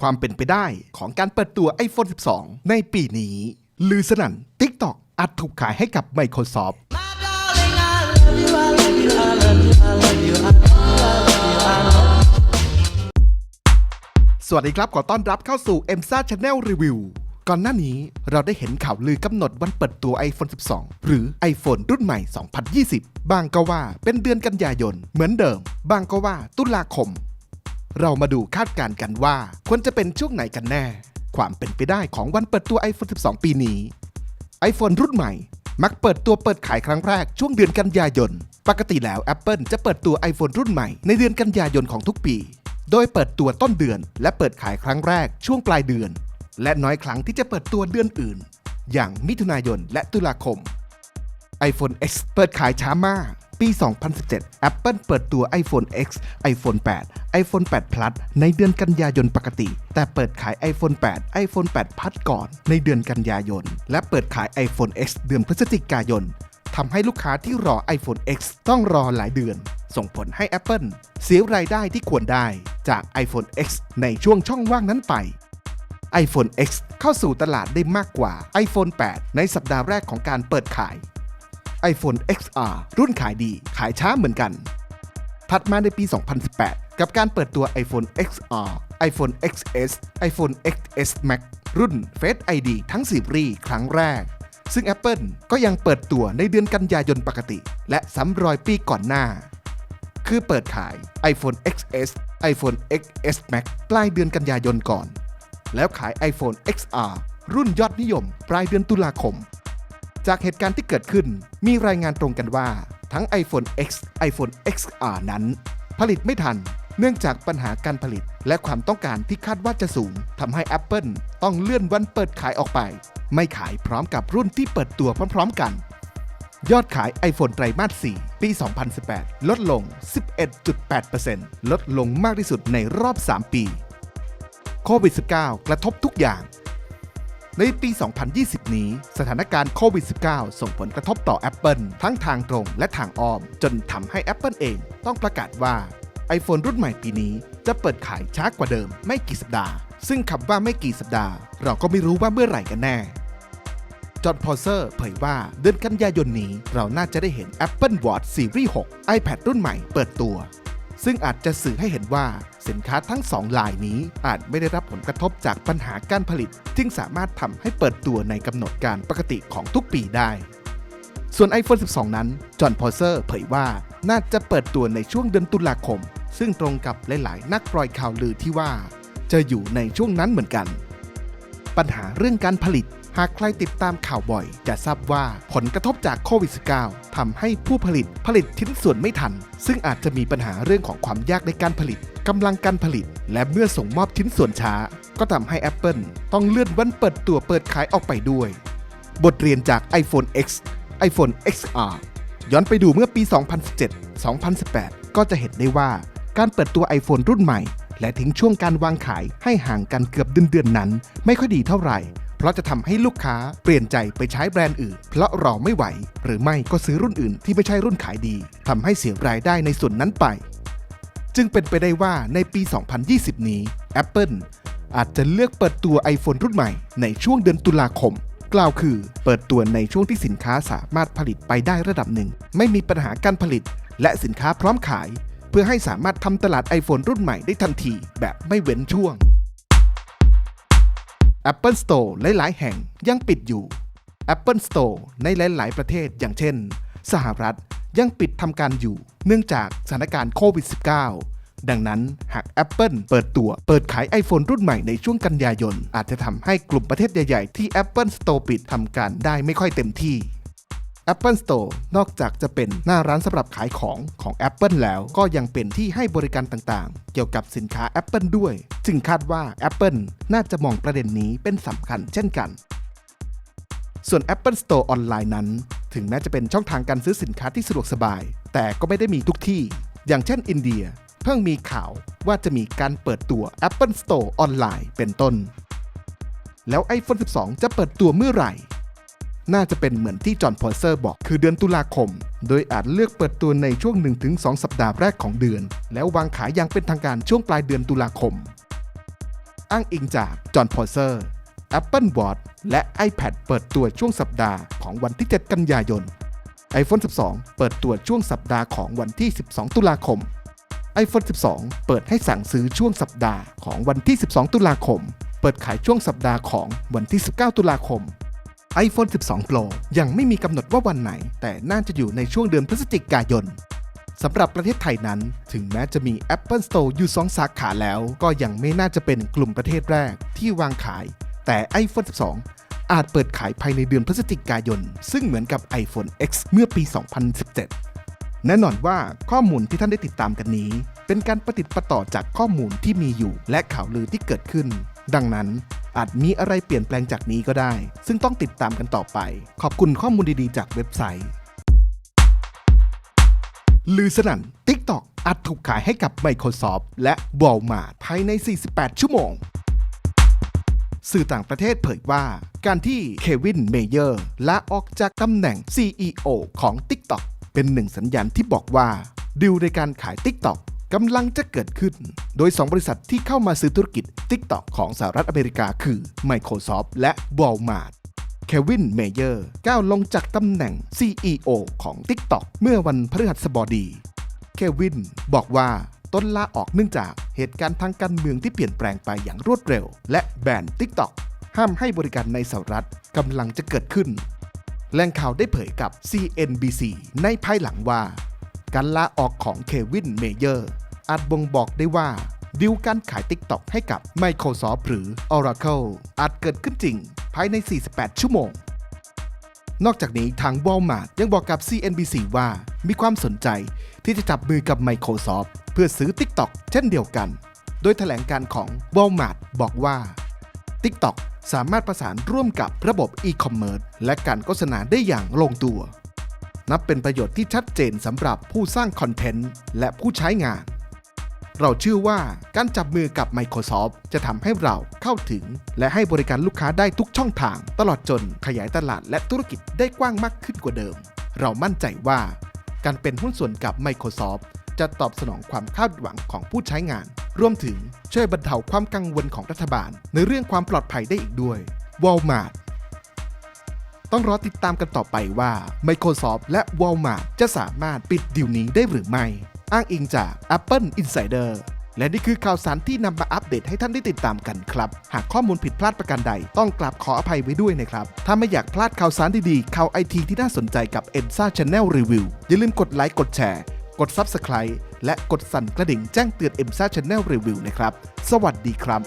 ความเป็นไปได้ของการเปิดตัว iPhone 12 ในปีนี้ ลือสนั่น TikTok อาจถูกขายให้กับ Microsoft สวัสดีครับ ขอต้อนรับเข้าสู่ e m s a Channel Review ก่อนหน้านี้เราได้เห็นข่าวลือกำหนดวันเปิดตัว iPhone 12 หรือ iPhone รุ่นใหม่ 2020 บางก็ว่าเป็นเดือนกันยายน เหมือนเดิม บางก็ว่าตุลาคม เรามาดูคาดการณ์กันว่าควรจะเป็นช่วงไหนกันแน่ ความเป็นไปได้ของวันเปิดตัว iPhone 12 ปีนี้ iPhone รุ่นใหม่ มักเปิดตัวเปิดขายครั้งแรกช่วงเดือนกันยายน ปกติแล้ว Apple จะเปิดตัว iPhone รุ่นใหม่ในเดือนกันยายนของทุกปี โดยเปิดตัวต้นเดือน และเปิดขายครั้งแรกช่วงปลายเดือน และน้อยครั้งที่จะเปิดตัวเดือนอื่น อย่างมิถุนายนและตุลาคม iPhone X เปิดขายช้ามาก ปี 2017 Apple เปิดตัว iPhone X iPhone 8 iPhone 8 Plus ในเดือนกันยายนปกติ แต่เปิดขาย iPhone 8 iPhone 8 Plus ก่อนในเดือนกันยายน และเปิดขาย iPhone X เดือนพฤศจิกายนทำให้ลูกค้าที่รอ iPhone X ต้องรอหลายเดือน ส่งผลให้ Apple เสียรายได้ที่ควรได้จาก iPhone X ในช่วงช่องว่างนั้นไป iPhone X เข้าสู่ตลาดได้มากกว่า iPhone 8 ในสัปดาห์แรกของการเปิดขาย iPhone XR รุ่นขายดีขายช้าเหมือนกัน ถัดมาในปี 2018 กับการเปิดตัว iPhone XR iPhone XS iPhone XS Max รุ่น Face ID ทั้งซีรีส์ครั้งแรก ซึ่ง Apple ก็ยังเปิดตัวในเดือนกันยายนปกติ และซ้ำรอยปีก่อนหน้า คือเปิดขาย iPhone XS iPhone XS Max ปลายเดือนกันยายนก่อน แล้วขาย iPhone XR รุ่นยอดนิยม ปลายเดือนตุลาคม จากเหตุการณ์ที่เกิดขึ้น มีรายงานตรงกันว่า ทั้ง iPhone X iPhone XR นั้น ผลิตไม่ทัน เนื่องจากปัญหาการผลิต และความต้องการที่คาดว่าจะสูงทำให้ Apple ต้องเลื่อนวันเปิดขายออกไป ไม่ขายพร้อมกับรุ่นที่เปิดตัวพร้อม ๆ กัน ยอดขาย iPhone ไตรมาส 4 ปี 2018 ลดลง 11.8%ลดลงมากที่สุดในรอบ 3 ปีโควิด -19 กระทบทุกอย่าง ในปี 2020 นี้ สถานการณ์โควิด -19 ส่งผลกระทบต่อ Apple ทั้งทางตรงและทางอ้อม จนทำให้ Apple เองต้องประกาศว่า iPhone รุ่นใหม่ปีนี้จะเปิดขายช้ากว่าเดิมไม่กี่สัปดาห์ ซึ่งคำว่าไม่กี่สัปดาห์ เราก็ไม่รู้ว่าเมื่อไหร่กันแน่จอห์นพอเซอร์เผยว่าเดือนกันยายนนี้เราน่าจะได้เห็น Apple Watch Series 6 iPad รุ่นใหม่เปิดตัว ซึ่งอาจจะสื่อให้เห็นว่า สินค้าทั้งสองลายนี้ อาจไม่ได้รับผลกระทบจากปัญหาการผลิต จึงสามารถทำให้เปิดตัวในกำหนดการปกติของทุกปีได้ ส่วน iPhone 12 นั้น จอห์นพอเซอร์เผยว่าน่าจะเปิดตัวในช่วงเดือนตุลาคม ซึ่งตรงกับหลาย ๆ นักปล่อยข่าวลือที่ว่า จะอยู่ในช่วงนั้นเหมือนกัน ปัญหาเรื่องการผลิตหากใครติดตามข่าวบ่อย จะทราบว่าผลกระทบจากโควิด -19 ทำให้ผู้ผลิตผลิตชิ้นส่วนไม่ทัน ซึ่งอาจจะมีปัญหาเรื่องของความยากในการผลิต กำลังการผลิต และเมื่อส่งมอบชิ้นส่วนช้า ก็ทำให้ Apple ต้องเลื่อนวันเปิดตัวเปิดขายออกไปด้วย บทเรียนจาก iPhone X iPhone XR ย้อนไปดูเมื่อปี 2017-2018 ก็จะเห็นได้ว่าการเปิดตัว iPhone รุ่นใหม่ และทิ้งช่วงการวางขายให้ห่างกันเกือบเดือนๆนั้น ไม่ค่อยดีเท่าไหร่ เพราะจะทำให้ลูกค้าเปลี่ยนใจไปใช้แบรนด์อื่น เพราะรอไม่ไหว หรือไม่ก็ซื้อรุ่นอื่นที่ไม่ใช่รุ่นขายดีทำให้เสียรายได้ในส่วนนั้นไป จึงเป็นไปได้ว่าในปี 2020 นี้ Apple อาจจะเลือกเปิดตัว iPhone รุ่นใหม่ในช่วงเดือนตุลาคม กล่าวคือเปิดตัวในช่วงที่สินค้าสามารถผลิตไปได้ระดับหนึ่ง ไม่มีปัญหาการผลิต และสินค้าพร้อมขาย เพื่อให้สามารถทำตลาด iPhone รุ่นใหม่ได้ทันทีแบบไม่เว้นช่วง Apple Store หลายๆ แห่งยังปิดอยู่ Apple Store ในหลาย ๆ ประเทศอย่างเช่น สหรัฐ ยังปิดทำการอยู่ เนื่องจากสถานการณ์โควิด -19 ดังนั้นหาก Apple เปิดตัวเปิดขาย iPhone รุ่นใหม่ในช่วงกันยายน อาจจะทำให้กลุ่มประเทศใหญ่ ๆ ที่ Apple Store ปิดทำการได้ไม่ค่อยเต็มที่ Apple Store นอกจากจะเป็นหน้าร้านสำหรับขายของของ Apple แล้วก็ยังเป็นที่ให้บริการต่างๆ เกี่ยวกับสินค้า Apple ด้วยจึงคาดว่า Apple น่าจะมองประเด็นนี้เป็นสำคัญเช่นกัน ส่วน Apple Store ออนไลน์นั้น ถึงแม้จะเป็นช่องทางการซื้อสินค้าที่สะดวกสบาย แต่ก็ไม่ได้มีทุกที่ อย่างเช่นอินเดีย เพิ่งมีข่าวว่าจะมีการเปิดตัว Apple Store ออนไลน์เป็นต้น แล้ว iPhone 12 จะเปิดตัวเมื่อไหร่ น่าจะเป็นเหมือนที่จอห์นพอลเซอร์บอกคือเดือนตุลาคม โดยอาจเลือกเปิดตัวในช่วง 1-2 สัปดาห์แรกของเดือน แล้ววางขายอย่างเป็นทางการช่วงปลายเดือนตุลาคม อ้างอิงจากจอห์นพอเซอร์ Apple Watch และ iPad เปิดตัวช่วงสัปดาห์ของวันที่ 7 กันยายน iPhone 12 เปิดตัวช่วงสัปดาห์ของวันที่ 12 ตุลาคม iPhone 12 เปิดให้สั่งซื้อช่วงสัปดาห์ของวันที่ 12 ตุลาคม เปิดขายช่วงสัปดาห์ของวันที่ 19 ตุลาคม iPhone 12 Pro ยังไม่มีกำหนดว่าวันไหน แต่น่าจะอยู่ในช่วงเดือนพฤศจิกายนสำหรับประเทศไทยนั้น ถึงแม้จะมี Apple Store อยู่ 2 สาขาแล้ว ก็ยังไม่น่าจะเป็นกลุ่มประเทศแรกที่วางขาย แต่ iPhone 12 อาจเปิดขายภายในเดือนพฤศจิกายน ซึ่งเหมือนกับ iPhone X เมื่อปี 2017 แน่นอนว่าข้อมูลที่ท่านได้ติดตามกันนี้ เป็นการประติดประต่อจากข้อมูลที่มีอยู่และข่าวลือที่เกิดขึ้น ดังนั้นอาจมีอะไรเปลี่ยนแปลงจากนี้ก็ได้ ซึ่งต้องติดตามกันต่อไป ขอบคุณข้อมูลดีๆ จากเว็บไซต์ ลือสนั่น TikTok อาจถูกขายให้กับ Microsoft และ Walmart ภายใน 48 ชั่วโมง สื่อต่างประเทศเผยว่า การที่เควินเมเยอร์ลาออกจากตำแหน่ง CEO ของ TikTok เป็นหนึ่งสัญญาณที่บอกว่าดิวในการขาย TikTok กำลังจะเกิดขึ้น โดย 2 บริษัทที่เข้ามาซื้อธุรกิจ TikTok ของสหรัฐอเมริกาคือ Microsoft และ Walmart เควิน เมเยอร์ก้าวลงจากตำแหน่ง CEO ของ TikTok เมื่อวันพฤหัสบดี เควินบอกว่า ต้นลาออกเนื่องจากเหตุการณ์ทางการเมืองที่เปลี่ยนแปลงไปอย่างรวดเร็ว และแบน TikTok ห้ามให้บริการในสหรัฐกำลังจะเกิดขึ้น แหล่งข่าวได้เผยกับ CNBC ในภายหลังว่า การลาออกของเควินเมเยอร์อาจบ่งบอกได้ว่าดิวการขาย TikTok ให้กับ Microsoft หรือ Oracle อาจเกิดขึ้นจริง ภายใน 48 ชั่วโมง นอกจากนี้ทาง Walmart ยังบอกกับ CNBC ว่ามีความสนใจที่จะจับมือกับ Microsoft เพื่อซื้อ TikTok เช่นเดียวกัน โดยแถลงการของ Walmart บอกว่า TikTok สามารถประสานร่วมกับระบบ e-commerce และการโฆษณาได้อย่างลงตัว นับเป็นประโยชน์ที่ชัดเจนสำหรับผู้สร้างคอนเทนต์และผู้ใช้งาน เราเชื่อว่าการจับมือกับ Microsoft จะทำให้เราเข้าถึง และให้บริการลูกค้าได้ทุกช่องทาง ตลอดจนขยายตลาดและธุรกิจได้กว้างมากขึ้นกว่าเดิม เรามั่นใจว่า การเป็นหุ้นส่วนกับ Microsoft จะตอบสนองความคาดหวังของผู้ใช้งาน รวมถึงช่วยบรรเทาความกังวลของรัฐบาล ในเรื่องความปลอดภัยได้อีกด้วย Walmart ต้องรอติดตามกันต่อไปว่า Microsoft และ Walmart จะสามารถปิดดีลนี้ได้หรือไม่ อ้างอิงจาก Apple Insider และนี่คือข่าวสารที่นำมาอัปเดตให้ท่านได้ติดตามกันครับ หากข้อมูลผิดพลาดประการใดต้องกราบขออภัยไว้ด้วยนะครับ ถ้าไม่อยากพลาดข่าวสารดีๆข่าวไอทีที่น่าสนใจกับ e n s a Channel Review อย่าลืมกดไลค์กดแชร์ กด Subscribe และกดสั่นกระดิ่งแจ้งเตือน e n s a Channel Review นะครับ สวัสดีครับ